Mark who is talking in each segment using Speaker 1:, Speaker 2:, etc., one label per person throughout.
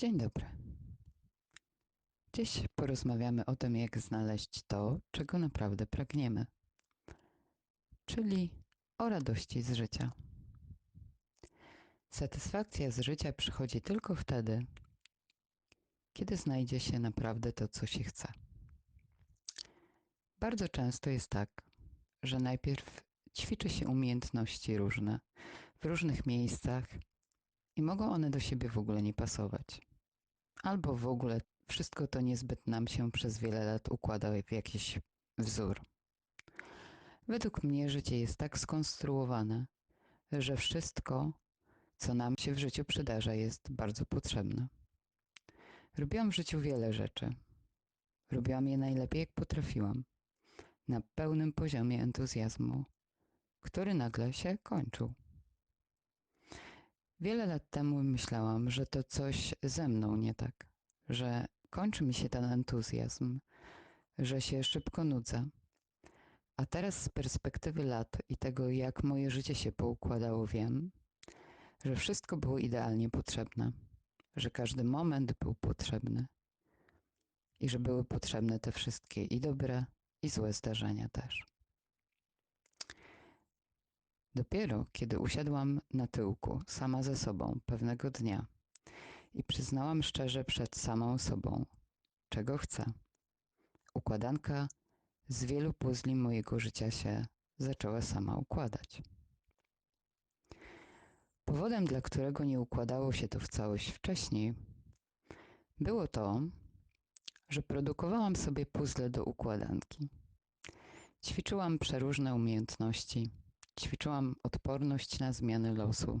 Speaker 1: Dzień dobry. Dziś porozmawiamy o tym, jak znaleźć to, czego naprawdę pragniemy, czyli o radości z życia. Satysfakcja z życia przychodzi tylko wtedy, kiedy znajdzie się naprawdę to, co się chce. Bardzo często jest tak, że najpierw ćwiczy się umiejętności różne w różnych miejscach i mogą one do siebie w ogóle nie pasować. Albo w ogóle wszystko to niezbyt nam się przez wiele lat układa w jakiś wzór. Według mnie życie jest tak skonstruowane, że wszystko, co nam się w życiu przydarza, jest bardzo potrzebne. Robiłam w życiu wiele rzeczy. Robiłam je najlepiej, jak potrafiłam, na pełnym poziomie entuzjazmu, który nagle się kończył. Wiele lat temu myślałam, że to coś ze mną nie tak, że kończy mi się ten entuzjazm, że się szybko nudzę. A teraz z perspektywy lat i tego, jak moje życie się poukładało, wiem, że wszystko było idealnie potrzebne, że każdy moment był potrzebny i że były potrzebne te wszystkie i dobre, i złe zdarzenia też. Dopiero kiedy usiadłam na tyłku sama ze sobą pewnego dnia i przyznałam szczerze przed samą sobą, czego chcę, układanka z wielu puzli mojego życia się zaczęła sama układać. Powodem, dla którego nie układało się to w całość wcześniej, było to, że produkowałam sobie puzzle do układanki. Ćwiczyłam przeróżne umiejętności, ćwiczyłam odporność na zmiany losu,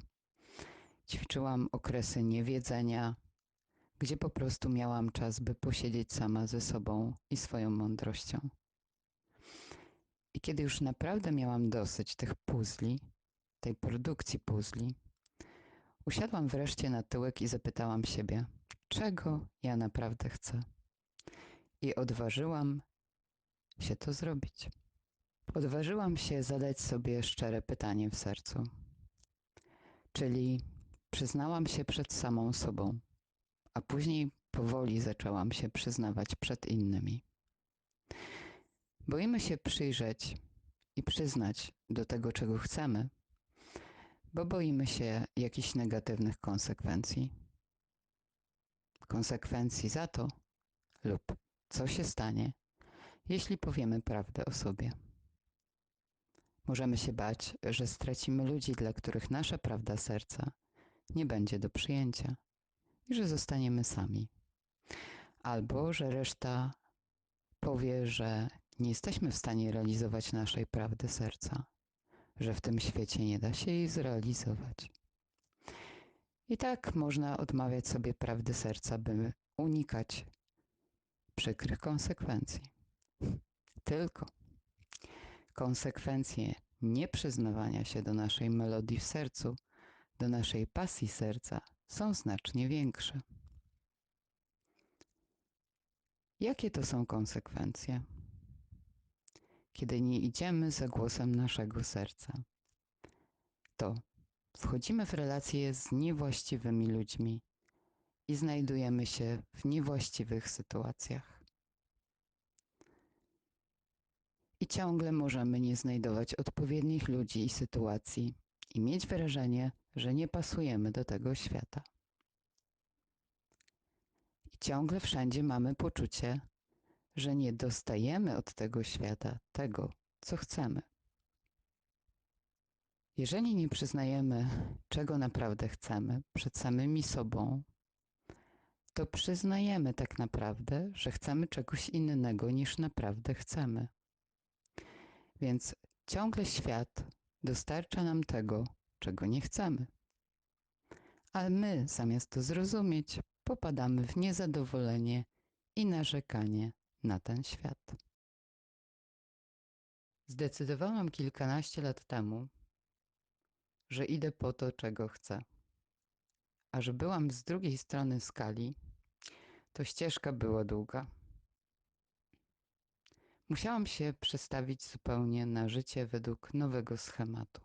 Speaker 1: ćwiczyłam okresy niewiedzenia, gdzie po prostu miałam czas, by posiedzieć sama ze sobą i swoją mądrością. I kiedy już naprawdę miałam dosyć tych puzli, tej produkcji puzli, usiadłam wreszcie na tyłek i zapytałam siebie, czego ja naprawdę chcę. I odważyłam się to zrobić. Odważyłam się zadać sobie szczere pytanie w sercu. Czyli przyznałam się przed samą sobą, a później powoli zaczęłam się przyznawać przed innymi. Boimy się przyjrzeć i przyznać do tego, czego chcemy, bo boimy się jakichś negatywnych konsekwencji. Konsekwencji za to lub co się stanie, jeśli powiemy prawdę o sobie. Możemy się bać, że stracimy ludzi, dla których nasza prawda serca nie będzie do przyjęcia i że zostaniemy sami. Albo że reszta powie, że nie jesteśmy w stanie realizować naszej prawdy serca, że w tym świecie nie da się jej zrealizować. I tak można odmawiać sobie prawdy serca, by unikać przykrych konsekwencji. Tylko konsekwencje nieprzyznawania się do naszej melodii w sercu, do naszej pasji serca są znacznie większe. Jakie to są konsekwencje? Kiedy nie idziemy za głosem naszego serca, to wchodzimy w relacje z niewłaściwymi ludźmi i znajdujemy się w niewłaściwych sytuacjach. i ciągle możemy nie znajdować odpowiednich ludzi i sytuacji i mieć wrażenie, że nie pasujemy do tego świata. I ciągle wszędzie mamy poczucie, że nie dostajemy od tego świata tego, co chcemy. Jeżeli nie przyznajemy, czego naprawdę chcemy przed samymi sobą, to przyznajemy tak naprawdę, że chcemy czegoś innego niż naprawdę chcemy. Więc ciągle świat dostarcza nam tego, czego nie chcemy. Ale my, zamiast to zrozumieć, popadamy w niezadowolenie i narzekanie na ten świat. Zdecydowałam kilkanaście lat temu, że idę po to, czego chcę. A że byłam z drugiej strony skali, to ścieżka była długa. Musiałam się przestawić zupełnie na życie według nowego schematu.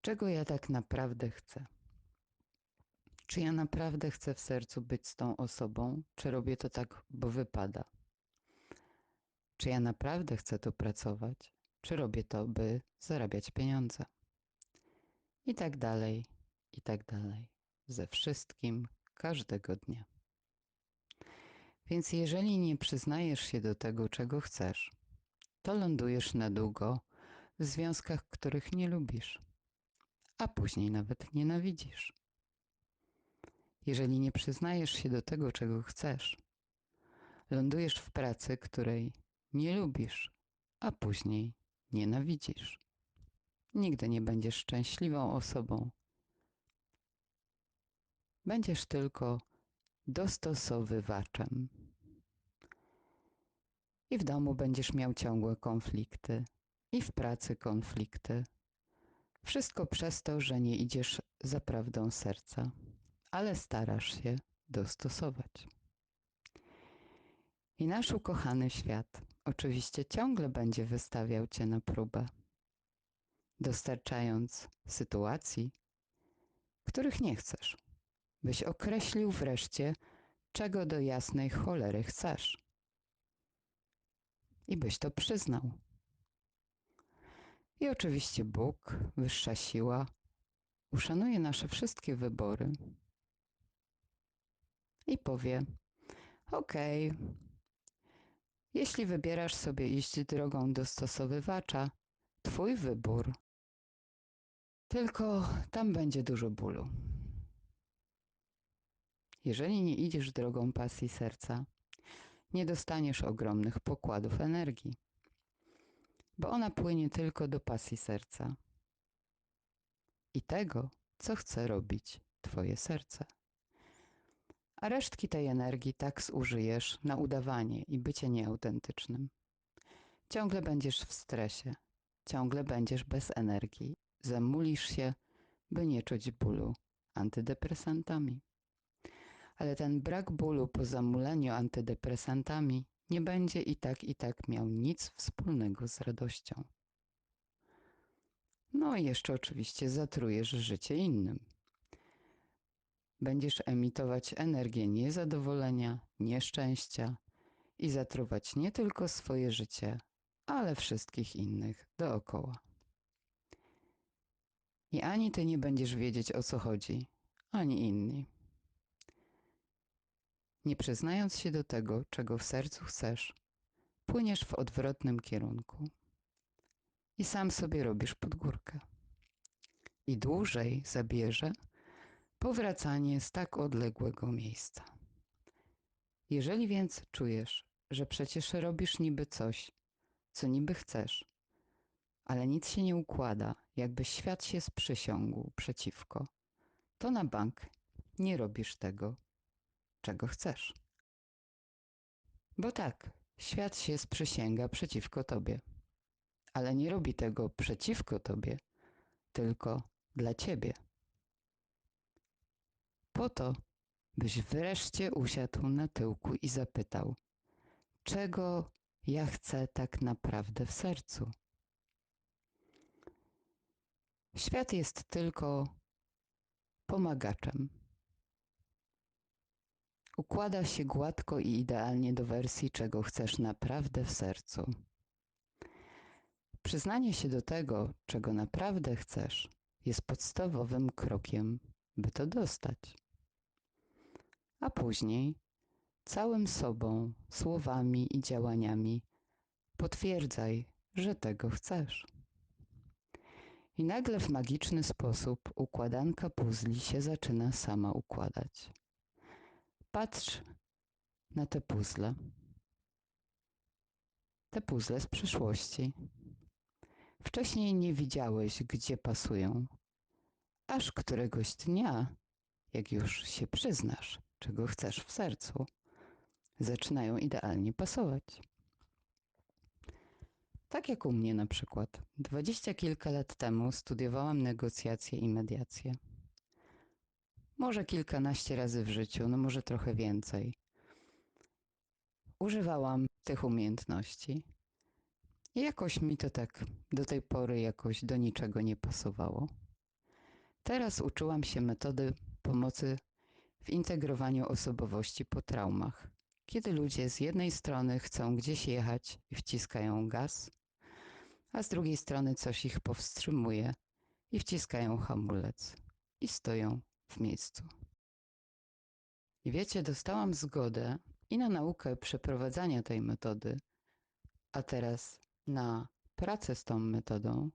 Speaker 1: Czego ja tak naprawdę chcę? Czy ja naprawdę chcę w sercu być z tą osobą, czy robię to tak, bo wypada? Czy ja naprawdę chcę tu pracować, czy robię to, by zarabiać pieniądze? I tak dalej, i tak dalej. Ze wszystkim, każdego dnia. Więc jeżeli nie przyznajesz się do tego, czego chcesz, to lądujesz na długo w związkach, których nie lubisz, a później nawet nienawidzisz. Jeżeli nie przyznajesz się do tego, czego chcesz, lądujesz w pracy, której nie lubisz, a później nienawidzisz. Nigdy nie będziesz szczęśliwą osobą. Będziesz tylko dostosowywaczem. I w domu będziesz miał ciągłe konflikty, i w pracy konflikty. Wszystko przez to, że nie idziesz za prawdą serca, ale starasz się dostosować. I nasz ukochany świat oczywiście ciągle będzie wystawiał cię na próbę, dostarczając sytuacji, których nie chcesz, byś określił wreszcie, czego do jasnej cholery chcesz. I byś to przyznał. I oczywiście Bóg, wyższa siła, uszanuje nasze wszystkie wybory i powie: Okej, okay, jeśli wybierasz sobie iść drogą dostosowywacza, Twój wybór. Tylko tam będzie dużo bólu. Jeżeli nie idziesz drogą pasji serca, nie dostaniesz ogromnych pokładów energii, bo ona płynie tylko do pasji serca i tego, co chce robić Twoje serce. A resztki tej energii tak zużyjesz na udawanie i bycie nieautentycznym. Ciągle będziesz w stresie, ciągle będziesz bez energii, zamulisz się, by nie czuć bólu antydepresantami ale ten brak bólu po zamuleniu antydepresantami nie będzie i tak i tak miał nic wspólnego z radością. No i jeszcze oczywiście zatrujesz życie innym. Będziesz emitować energię niezadowolenia, nieszczęścia i zatruwać nie tylko swoje życie, ale wszystkich innych dookoła. I ani ty nie będziesz wiedzieć o co chodzi, ani inni. Nie przyznając się do tego, czego w sercu chcesz, płyniesz w odwrotnym kierunku i sam sobie robisz podgórkę. I dłużej zabierze powracanie z tak odległego miejsca. Jeżeli więc czujesz, że przecież robisz niby coś, co niby chcesz, ale nic się nie układa, jakby świat się sprzysiągł przeciwko, to na bank nie robisz tego, czego chcesz. Bo tak, świat się sprzysięga przeciwko tobie, ale nie robi tego przeciwko tobie, tylko dla ciebie. Po to, byś wreszcie usiadł na tyłku i zapytał, czego ja chcę tak naprawdę w sercu. Świat jest tylko pomagaczem układa się gładko i idealnie do wersji, czego chcesz naprawdę w sercu. Przyznanie się do tego, czego naprawdę chcesz, jest podstawowym krokiem, by to dostać. A później całym sobą, słowami i działaniami potwierdzaj, że tego chcesz. I nagle w magiczny sposób układanka puzli się zaczyna sama układać. Patrz na te puzzle. Te puzzle z przyszłości. Wcześniej nie widziałeś, gdzie pasują, aż któregoś dnia, jak już się przyznasz, czego chcesz w sercu, zaczynają idealnie pasować. Tak jak u mnie na przykład. Dwadzieścia kilka lat temu studiowałam negocjacje i mediacje. Może kilkanaście razy w życiu, no może trochę więcej. Używałam tych umiejętności. I jakoś mi to tak do tej pory jakoś do niczego nie pasowało. Teraz uczyłam się metody pomocy w integrowaniu osobowości po traumach. Kiedy ludzie z jednej strony chcą gdzieś jechać i wciskają gaz, a z drugiej strony coś ich powstrzymuje i wciskają hamulec i stoją w miejscu. I wiecie, dostałam zgodę i na naukę przeprowadzania tej metody, a teraz na pracę z tą metodą,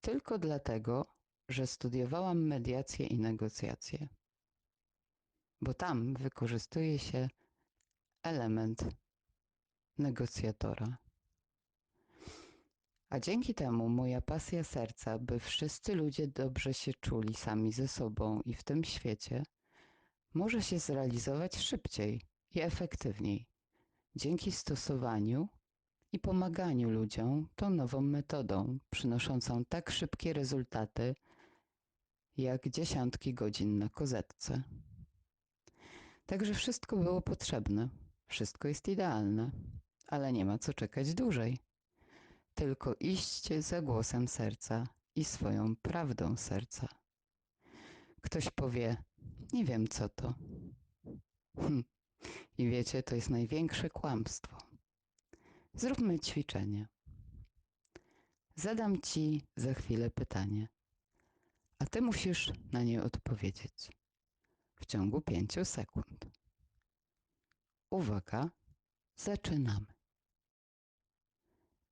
Speaker 1: tylko dlatego, że studiowałam mediację i negocjacje. Bo tam wykorzystuje się element negocjatora. A dzięki temu moja pasja serca, by wszyscy ludzie dobrze się czuli sami ze sobą i w tym świecie, może się zrealizować szybciej i efektywniej dzięki stosowaniu i pomaganiu ludziom tą nową metodą, przynoszącą tak szybkie rezultaty jak dziesiątki godzin na kozetce. Także wszystko było potrzebne, wszystko jest idealne, ale nie ma co czekać dłużej. Tylko iść za głosem serca i swoją prawdą serca. Ktoś powie, nie wiem co to. Hm. I wiecie, to jest największe kłamstwo. Zróbmy ćwiczenie. Zadam ci za chwilę pytanie, a ty musisz na nie odpowiedzieć w ciągu pięciu sekund. Uwaga, zaczynamy.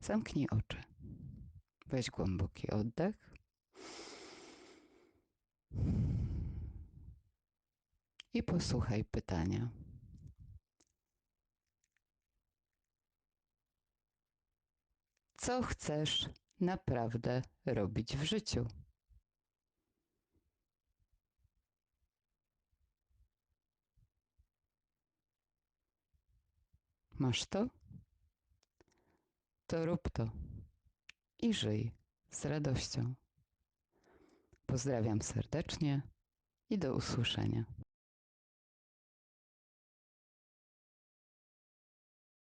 Speaker 1: Zamknij oczy. Weź głęboki oddech. I posłuchaj pytania. Co chcesz naprawdę robić w życiu? Masz to? To rób to i żyj z radością. Pozdrawiam serdecznie i do usłyszenia.